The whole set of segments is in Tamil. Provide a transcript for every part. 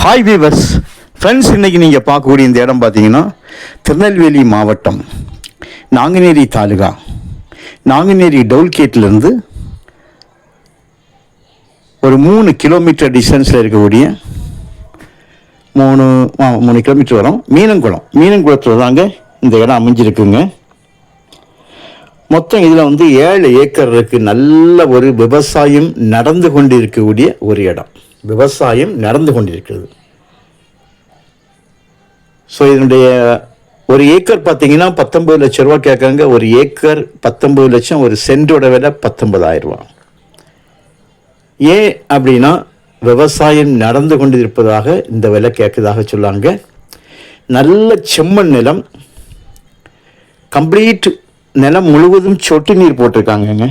ஹாய் வீவர்ஸ் ஃப்ரெண்ட்ஸ் இன்றைக்கி நீங்கள் பார்க்கக்கூடிய இந்த இடம் பார்த்தீங்கன்னா திருநெல்வேலி மாவட்டம் நாங்குநேரி தாலுகா. நாங்குநேரி டவுல்கேட்லேருந்து ஒரு மூணு கிலோமீட்டர் டிஸ்டன்ஸில் இருக்கக்கூடிய மூணு மூணு கிலோமீட்டர் வரும். மீனங்குளம். மீனங்குளத்தில் தாங்க இந்த இடம் அமைஞ்சிருக்குங்க. மொத்தம் இதில் வந்து ஏழு ஏக்கர் இருக்கு. நல்ல ஒரு விவசாயம் நடந்து கொண்டிருக்கக்கூடிய ஒரு இடம். விவசாயம் நடந்து கொண்டிருக்கிறது. ஸோ இதனுடைய ஒரு ஏக்கர் பார்த்தீங்கன்னா பத்தொம்பது லட்சம் ரூபா கேட்குறாங்க ஒரு ஏக்கர் பத்தொம்பது லட்சம் ஒரு சென்டோட விலை பத்தொன்பதாயிரம் ஏன் அப்படின்னா விவசாயம் நடந்து கொண்டிருப்பதாக இந்த விலை கேட்குறதாக சொல்லாங்க. நல்ல செம்மண் நிலம் கம்ப்ளீட் நிலம் முழுவதும் சொட்டு நீர் போட்டிருக்காங்கங்க.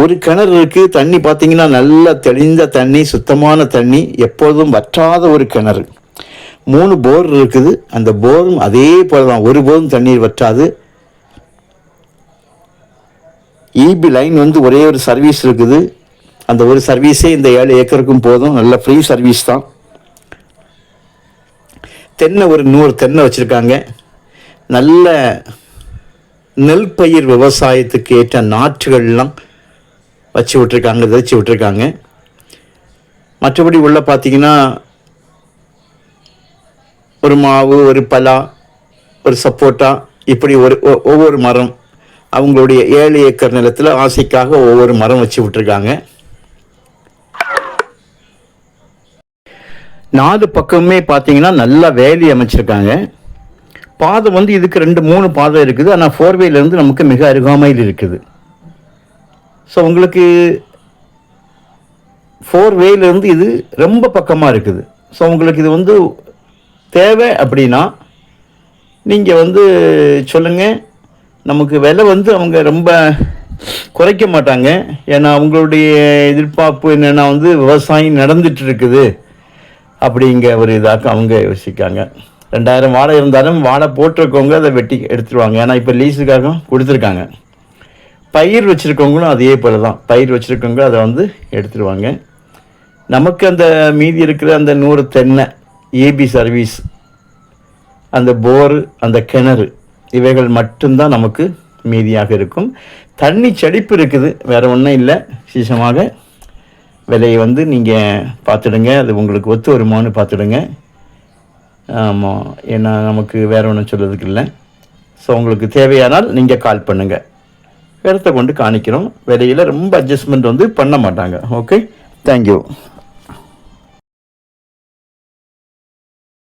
ஒரு கிணறு இருக்கு தண்ணி பார்த்தீங்கன்னா நல்ல தெளிந்த தண்ணி சுத்தமான தண்ணி எப்போதும் வற்றாத ஒரு கிணறு. மூணு போர் இருக்குது அந்த போரும் அதே போல தான் ஒரு போரும் தண்ணீர் வற்றாது. இபி லைன் வந்து ஒரே ஒரு சர்வீஸ் இருக்குது. அந்த ஒரு சர்வீஸே இந்த ஏழு ஏக்கருக்கும் போதும் நல்ல ஃப்ரீ சர்வீஸ் தான். தென்னை ஒரு நூறு தென்னை வச்சுருக்காங்க. நல்ல நெல் பயிர் விவசாயத்துக்கு ஏற்ற நாற்றுகள்லாம் வச்சு விட்ருக்காங்க விதைச்சி விட்ருக்காங்க மற்றபடி உள்ள பார்த்திங்கன்னா ஒரு மாவு ஒரு பலா ஒரு சப்போட்டா இப்படி ஒரு ஒ- ஒவ்வொரு மரம் அவங்களுடைய ஏழு ஏக்கர் நிலத்தில் ஆசைக்காக ஒவ்வொரு மரம் வச்சு விட்ருக்காங்க நாலு பக்கமே பார்த்தீங்கன்னா நல்லா வேலி அமைச்சிருக்காங்க. பாதை வந்து இதுக்கு ரெண்டு மூணு பாதை இருக்குது. ஆனால் ஃபோர்வேலேருந்து நமக்கு மிக அருகாமையில் இருக்குது. ஸோ உங்களுக்கு ஃபோர் வேலேருந்து இது ரொம்ப பக்கமாக இருக்குது. ஸோ உங்களுக்கு இது வந்து தேவை அப்படின்னா நீங்கள் வந்து சொல்லுங்கள் நமக்கு விலை வந்து அவங்க ரொம்ப குறைக்க மாட்டாங்க. ஏன்னா அவங்களுடைய எதிர்பார்ப்பு என்னென்னா வந்து விவசாயம் நடந்துட்டு இருக்குது. அப்படிங்கிற ஒரு இதாக அவங்க யோசிக்காங்க. ரெண்டாயிரம் வாடகை இருந்தாலும் வாழை போட்டிருக்கவங்க அதை வெட்டி எடுத்துருவாங்க. ஏன்னா இப்போ லீஸுக்காக கொடுத்துருக்காங்க. பயிர் வச்சுருக்கவங்களும் அதே போல தான் பயிர் வச்சுருக்கவங்க அதை வந்து எடுத்துருவாங்க. நமக்கு அந்த மீதி இருக்கிற அந்த நூறு தென்னை ஏபி சர்வீஸ் அந்த போரு அந்த கிணறு இவைகள் மட்டும்தான் நமக்கு மீதியாக இருக்கும். தண்ணி செடிப்பு இருக்குது. வேறு ஒன்றும் இல்லை. விசேஷமாக விலையை வந்து நீங்கள் பார்த்துடுங்க. அது உங்களுக்கு ஒத்து வருமானு பார்த்துடுங்க. ஆமாம் ஏன்னா நமக்கு வேறு ஒன்றும் சொல்கிறதுக்கு இல்லை ஸோ உங்களுக்கு தேவையானால் நீங்கள் கால் பண்ணுங்கள் இடத்த கொண்டு காணிக்கிறோம். விலையில் ரொம்ப அட்ஜஸ்ட்மெண்ட் வந்து பண்ண மாட்டாங்க. Okay thank you